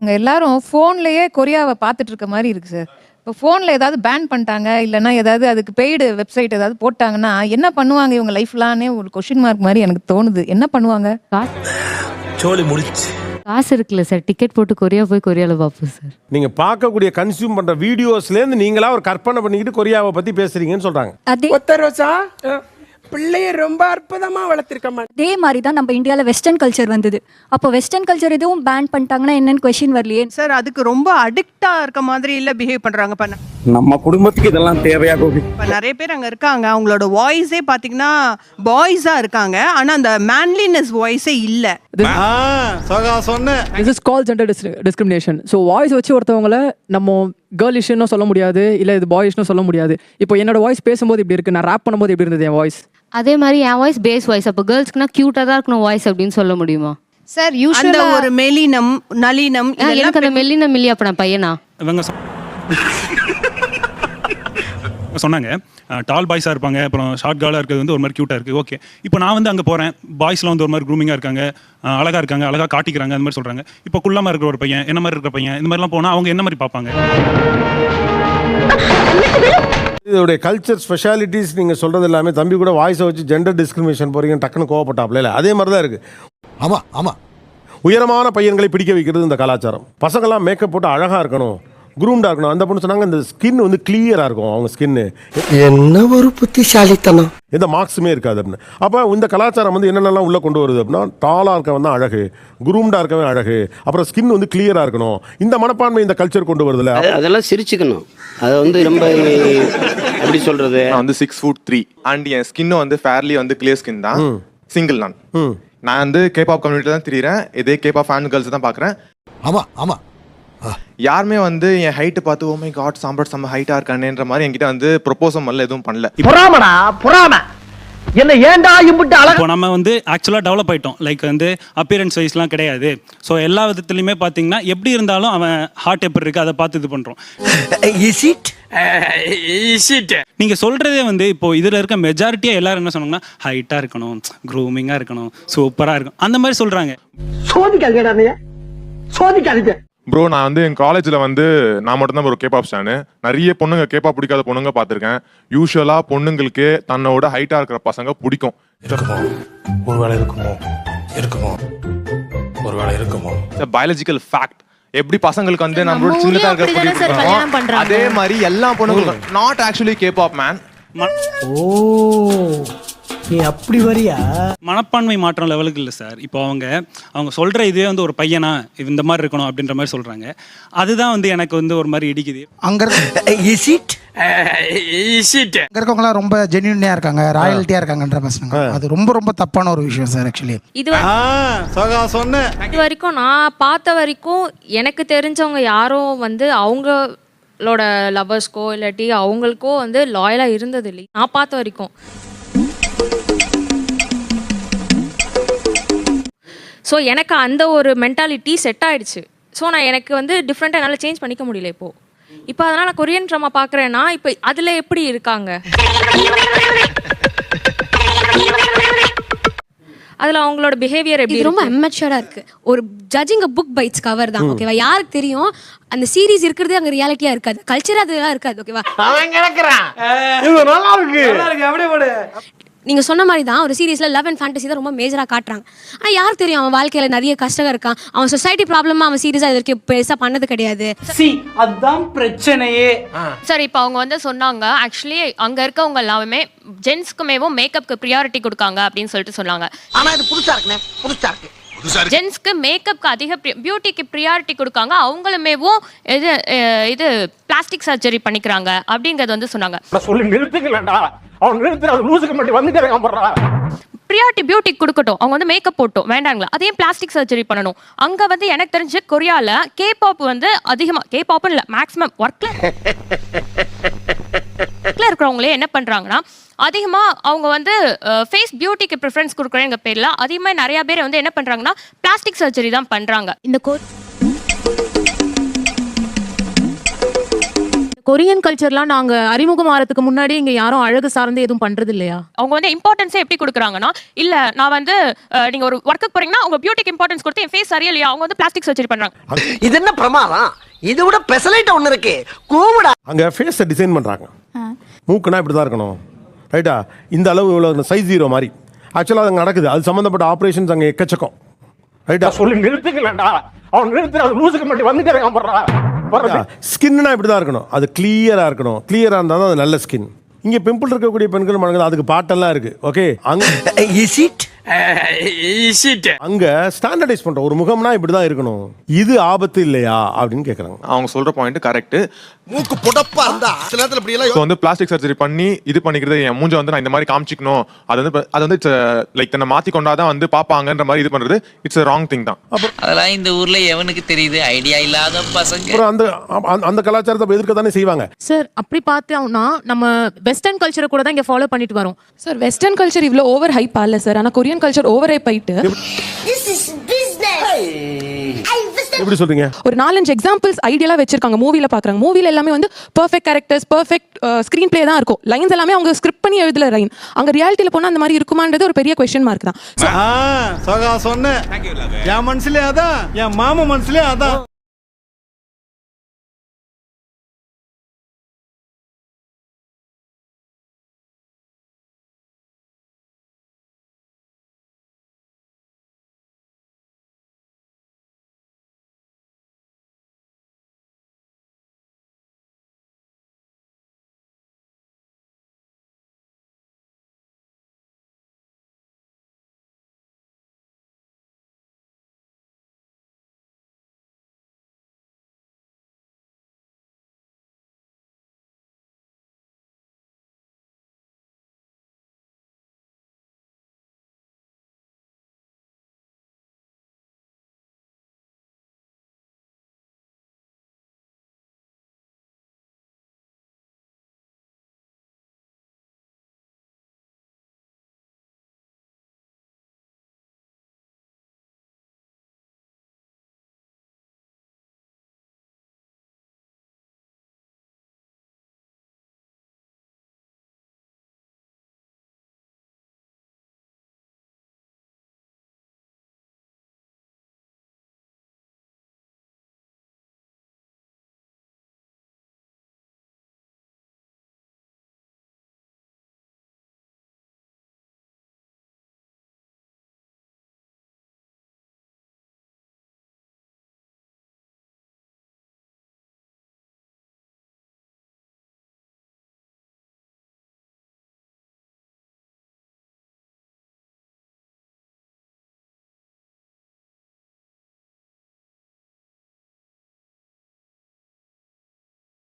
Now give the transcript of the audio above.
இவங்க எல்லாரும் ஃபோன்லயே கொரியாவை பார்த்துட்டு இருக்க மாதிரி இருக்கு சார் இப்போ ஃபோனில் ஏதாவது பேன் பண்ணிட்டாங்க இல்லைன்னா ஏதாவது அதுக்கு பெய்டு வெப்சைட் ஏதாவது போட்டாங்கன்னா என்ன பண்ணுவாங்க இவங்க லைஃப்லானே ஒரு கொஷின் மார்க் மாதிரி எனக்கு தோணுது. என்ன பண்ணுவாங்க? சோலி முடிச்சு. காசு இருக்குல்ல சார் டிக்கெட் போட்டு கொரியா போய் கொரியாவில் பார்ப்போம் சார் நீங்க பார்க்கக்கூடிய கன்சியூம் பண்ற வீடியோஸ்ல இருந்து நீங்களா ஒரு கற்பனை பண்ணிக்கிட்டு கொரியாவை பத்தி பேசுறீங்கன்னு சொல்றாங்க. பிள்ளைய ரொம்ப அற்புதமா வளர்த்திருக்கமா அதே மாதிரி தான் நம்ம இந்தியாவில் வெஸ்டர்ன் கல்ச்சர் வந்தது. அப்போ வெஸ்டர்ன் கல்ச்சர் எதுவும் பேன் பண்ணிட்டாங்கன்னா என்னன்னு கொஷின் வரலையே. சார் அதுக்கு ரொம்ப அடிக்டா இருக்க மாதிரி இல்ல பிஹேவ் பண்றாங்க ந- நம்ம குடும்பத்துக்கு இதெல்லாம் தேவையா கோபி? இப்ப நிறைய பேர் அங்க இருக்காங்க. அவங்களோட வாய்ஸே பாத்தீங்கன்னா பாய்ஸா இருக்காங்க. ஆனா அந்த மேன்லினஸ் வாய்ஸே இல்ல. This is call gender discrimination so voice வச்சு ஒருத்தவங்கள நம்ம கேர்ள் இஷ்யூன்னு சொல்ல முடியாது இல்லை இது பாய் இஷ்யூன்னு சொல்ல முடியாது. இப்போ என்னோட வாய்ஸ் பேசும்போது இப்படி இருக்கு. நான் ரேப் பண்ணும்போது எப்படி இருந்தது என் வாய்ஸ் அதே மாதிரி என் வாய்ஸ் பேஸ் வாய்ஸ் அப்போ கேர்ள்ஸ்க்குனா க்யூட்டாக தான் இருக்கணும் வாய்ஸ் அப்படின்னு சொல்ல முடியுமா சார் அந்த யூஸ்வலாக ஒரு மெலினம் நளினம் ஆ, எனக்கு அந்த மெல்லின மில்லி அப்போ நான் பையனா இவங்க சொ- சொன்னாங்க டால் பாய்ஸாக இருப்பாங்க அப்புறம் ஷார்ட் காலாக இருக்கிறது வந்து ஒரு மாதிரி க்யூட்டாக இருக்குது ஓகே இப்போ நான் வந்து அங்கே போகிறேன் பாய்ஸ்லாம் வந்து ஒரு மாதிரி க்ரூமிங்காக இருக்காங்க அழகாக இருக்காங்க அழகாக காட்டிக்கிறாங்க அந்த மாதிரி சொல்கிறாங்க இப்போ குள்ளமாக இருக்கிற ஒரு பையன் என்ன மாதிரி இருக்கிற பையன் இந்த மாதிரிலாம் போனால் அவங்க என்ன மாதிரி பார்ப்பாங்க இதோடைய கல்ச்சர் ஸ்பெஷாலிட்டிஸ் நீங்க சொல்றது எல்லாமே தம்பி கூட வாய்ஸை வச்சு ஜெண்டர் டிஸ்கிரிமினேஷன் போறீங்க டக்குன்னு கோவப்பட்டாப்ல இல்ல? அதே மாதிரி தான் இருக்கு. ஆமா ஆமா. உயரமான பையன்களை பிடிக்க வைக்கிறது இந்த கலாச்சாரம். பசங்கள்லாம் மேக்கப் போட்டு அழகா இருக்கணும். குரூம்டா இருக்கணும். அந்த பொண்ணு சொன்னாங்க இந்த ஸ்கின் வந்து கிளியரா இருக்கும். அவங்க ஸ்கின்னு என்ன ஒரு புத்திசாலித்தனம். எந்த மார்க்ஸுமே இருக்காது அப்படின்னு. அப்போ இந்த கலாச்சாரம் வந்து என்னென்னலாம் உள்ளே கொண்டு வருது அப்படின்னா டாலாக இருக்கவன் தான் அழகு குரூம்டாக இருக்கவன் அழகு அப்புறம் ஸ்கின் வந்து கிளியராக இருக்கணும். இந்த மனப்பான்மை இந்த கல்ச்சர் கொண்டு வருதுல்ல அதெல்லாம் சிரிச்சுக்கணும். அதை வந்து ரொம்ப எப்படி சொல்றது? நான் வந்து சிக்ஸ் ஃபுட் த்ரீ அண்ட் என் ஸ்கின்னும் வந்து ஃபேர்லி வந்து கிளியர் ஸ்கின் தான். சிங்கிள் நான். நான் வந்து கேபாப் கம்யூனிட்டி தான் திரியிறேன். இதே கேபாப் ஃபேன் கேர்ள்ஸ் தான் பார்க்குறேன் ஆமா ஆமா. யாருமே வந்து என் ஹைட்டு பார்த்து "Oh ஓ மை காட் சாம்பாட் செம்ம ஹைட்டாக இருக்கானேன்ற மாதிரி என்கிட்ட வந்து ப்ரொப்போசம் பண்ணல எதுவும் பண்ணல. புறாமடா புறாம. என்ன ஏன்டா இம்புட்டு அழகா நம்ம வந்து ஆக்சுவலாக டெவலப் ஆயிட்டோம். லைக் வந்து அப்பியரன்ஸ் வைஸ்லாம் கிடையாது. ஸோ எல்லா விதத்துலையுமே பார்த்தீங்கன்னா எப்படி இருந்தாலும் அவன் ஹார்ட் எப்படி இருக்குது அதை பார்த்து இது பண்ணுறோம் இஸ் இட் இஸ் இட் நீங்கள் சொல்கிறதே வந்து இப்போ இதில் இருக்க மெஜாரிட்டியாக எல்லாரும் என்ன சொன்னாங்கன்னா ஹைட்டாக இருக்கணும் க்ரூமிங்காக இருக்கணும் சூப்பராக இருக்கும் அந்த மாதிரி சொல்கிறாங்க சோதிக்காதீங்கடா நீ சோதிக்காதீங்க. ப்ரோ நான் வந்து என் காலேஜில் வந்து நான் மட்டும்தான் ஒரு கேபாப் ஸ்டானு நிறைய பொண்ணுங்க கேபாப் பிடிக்காத பொண்ணுங்க பார்த்துருக்கேன். யூஸ்வலாக பொண்ணுங்களுக்கு தன்னோட ஹைட்டாக இருக்கிற பசங்க பிடிக்கும். இருக்குமோ? ஒருவேளை இருக்குமோ? இருக்குமோ? ஒருவேளை இருக்குமோ? பயாலஜிக்கல் ஃபேக்ட் எப்படி பசங்களுக்கு வந்து நம்ம நம்மளோட சின்னதாக இருக்கிற அப்படிதானே கல்யாணம் பண்றாங்க. அதே மாதிரி எல்லா பொண்ணுங்களுக்கும். Not actually kebab man oh. நீ அப்படி வரியா? மனப்பான்மை மாற்றம் லெவலுக்கு இல்லை சார். இப்போ அவங்க அவங்க சொல்கிற இதே வந்து ஒரு பையனா இந்த மாதிரி இருக்கணும் அப்படின்ற மாதிரி சொல்கிறாங்க அதுதான் வந்து எனக்கு வந்து ஒரு மாதிரி இடிக்குது. அங்க இஸ் இட் இஸ் இட் அங்கே இருக்கவங்களாம் ரொம்ப ஜென்யூனியாக இருக்காங்க ராயல்ட்டியாக இருக்காங்கன்ற பசங்க அது ரொம்ப ரொம்ப தப்பான ஒரு விஷயம் சார் ஆக்சுவலி இது வ- இது வரைக்கும் நான் பார்த்த வரைக்கும் எனக்கு தெரிஞ்சவங்க யாரும் வந்து அவங்களோட லவர்ஸ்க்கோ இல்லாட்டி அவங்களுக்கோ வந்து லாயலாக இருந்தது இல்லை நான் பார்த்த வரைக்கும். ஸோ எனக்கு அந்த ஒரு மென்டாலிட்டி செட் ஆயிடுச்சு. ஸோ நான் எனக்கு வந்து டிஃப்ரெண்ட்டாக என்னால் சேஞ்ச் பண்ணிக்க முடியல இப்போது இப்போ அதனால் நான் கொரியன் ட்ராமா பார்க்குறேன்னா இப்போ அதில் எப்படி இருக்காங்க? அதில் அவங்களோட பிஹேவியர் எப்படி ரொம்ப இருக்கு? அமெச்சூர்டாக இருக்கு. ஒரு ஜட்ஜிங் புக் பைட்ஸ் கவர் தான் ஓகேவா யாருக்கு தெரியும்? அந்த சீரிஸ் இருக்கிறது அங்கே ரியாலிட்டியா இருக்காது. கல்ச்சர் அதெல்லாம் இருக்காது ஓகேவா அவன் கிடக்குறான் இது நல்லா இருக்கு நல்லா இருக்கு அப்படியே போடு நீங்க சொன்ன மாதிரி தான் ஒரு சீரிஸ்ல லவ் அண்ட் ஃபேண்டசி தான் ரொம்ப மேஜரா காட்டுறாங்க. ஆனா யாருக்கு தெரியும் அவன் வாழ்க்கையில நிறைய கஷ்டம் இருக்கான். அவன் சொசைட்டி ப்ராப்ளமா அவன் சீரியஸா இது வரைக்கும் பெருசா பண்ணது கிடையாது. சி அதான் பிரச்சனையே. சார் இப்போ அவங்க வந்து சொன்னாங்க ஆக்சுவலி அங்கே இருக்கவங்க எல்லாமே ஜென்ஸ்க்குமேவும் மேக்கப்க்கு ப்ரியாரிட்டி கொடுக்காங்க அப்படின்னு சொல்லிட்டு சொன்னாங்க. ஆனா இது புதுசா இருக்குண்ணே புதுசா இருக்கு. ஜென்ஸ்க்கு மேக்கப்க்கு அதிக பியூட்டிக்கு ப்ரியாரிட்டி கொடுக்காங்க. அவங்களுமேவும் இது இது பிளாஸ்டிக் சர்ஜரி பண்ணிக்கிறாங்க அப்படிங்கிறது வந்து சொன்னாங்க. சொல்லி நிறுத்துக்கலடா. அவன் நிறுத்துற அது லூசுக்கு மட்டும் வந்துட்டு ப்ரியாரிட்டி பியூட்டிக் கொடுக்கட்டும். அவங்க வந்து மேக்கப் போட்டோம். வேண்டாங்களா? அதே பிளாஸ்டிக் சர்ஜரி பண்ணணும். அங்கே வந்து எனக்கு தெரிஞ்சு கொரியாவில் கே பாப் வந்து அதிகமாக கே பாப்னு இல்லை மேக்ஸிமம் ஒர்க்கில் ஒர்க்கில் இருக்கிறவங்களே என்ன பண்ணுறாங்கன்னா அதிகமாக அவங்க வந்து ஃபேஸ் பியூட்டிக்கு ப்ரிஃபரன்ஸ் கொடுக்குறேங்க பேரில் அதிகமாக நிறையா பேர் வந்து என்ன பண்ணுறாங்கன்னா பிளாஸ்டிக் சர்ஜரி தான் பண்ணுறாங்க இந்த கோ கொரியன் கல்ச்சர்லாம் நாங்க அறிமுகம் ஆறதுக்கு முன்னாடி இங்க யாரும் அழகு சார்ந்து எதுவும் பண்றது இல்லையா அவங்க வந்து இம்பார்ட்டன்ஸே எப்படி கொடுக்குறாங்கன்னா இல்ல நான் வந்து அஹ், நீங்க ஒரு ஒர்க்குக்கு போறீங்கன்னா அவங்க பியூட்டிக்கு இம்பார்ட்டன்ஸ் கொடுத்து என் ஃபேஸ் சரியில்லையா? அவங்க வந்து பிளாஸ்டிக் சர்ஜரி பண்றாங்க. இது என்ன பிரமாதம்? இது விட பெசலைட் ஒண்ணு இருக்கு. கூவுடா. அங்கே ஃபேஸை டிசைன் பண்ணுறாங்க மூக்குனா இப்படி தான் இருக்கணும். ரைட்டா இந்த அளவு இவ்வளோ சைஸ் ஜீரோ மாதிரி. ஆக்சுவலாக அங்கே நடக்குது. அது சம்மந்தப்பட்ட ஆப்ரேஷன்ஸ் அங்கே எக்கச்சக்கம். ரைட்டா சொல்லி நிறுத்துக்கலடா அவன் நிறுத்து அது லூசுக்கு மட்டும் வந்துட்டு ஸ்கின்னா இப்படி தான் இருக்கணும். அது கிளியராக இருக்கணும். கிளியராக இருந்தால் தான் அது நல்ல ஸ்கின் இங்கே பிம்பிள் இருக்கக்கூடிய பெண்கள் மனங்கள் அதுக்கு பாட்டெல்லாம் இருக்கு. ஓகே அங்கே அங்கே ஸ்டாண்டர்டைஸ் பண்ணுறோம் ஒரு முகம்னா இப்படி தான் இருக்கணும். இது ஆபத்து இல்லையா அப்படின்னு கேட்குறாங்க அவங்க சொல்ற பாயிண்ட் கரெக்ட் மூக்கு புடப்பா இருந்தா சில நேரத்துல இப்படி எல்லாம் வந்து பிளாஸ்டிக் சர்ஜரி பண்ணி இது பண்ணிக்கிறது என் மூஞ்ச வந்து நான் இந்த மாதிரி காமிச்சிக்கணும். அது வந்து அது வந்து லைக் தன்னை மாத்தி கொண்டாதான் வந்து பாப்பாங்கன்ற மாதிரி இது பண்றது. இட்ஸ் ராங் திங் தான். அதெல்லாம் இந்த ஊர்ல எவனுக்கு தெரியுது? ஐடியா இல்லாத பசங்க. அப்புறம் அந்த அந்த- அந்த கலாச்சாரத்தை எதிர்க்க தானே செய்வாங்க. சார் அப்படி பார்த்தோம்னா நம்ம வெஸ்டர்ன் கல்ச்சரை கூட தான் இங்க ஃபாலோ பண்ணிட்டு வரோம். சார் வெஸ்டர்ன் கல்ச்சர் இவ்வளோ ஓவர் ஹைப் ஆகல சார் ஆனா கொரியன் கல்ச்சர் ஓவர் ஹைப் ஆயிட்டு எப்படி? சொல்றீங்க? ஒரு நாலஞ்சு எக்ஸாம்பிள்ஸ் ஐடியலா வச்சிருக்காங்க. மூவில பாக்குறாங்க. மூவில எல்லாமே வந்து perfect characters perfect screenplay தான் இருக்கும். லைன்ஸ் எல்லாமே அவங்க ஸ்கிரிப்ட் பண்ணி எழுதல லைன் அங்க ரியாலிட்டியில போனா அந்த மாதிரி இருக்குமான்றது ஒரு பெரிய கொஸ்டின் மார்க் தான். சகா சொன்ன என் மனசுலயே அதான். என் மாமா மனசுலயே அதான்.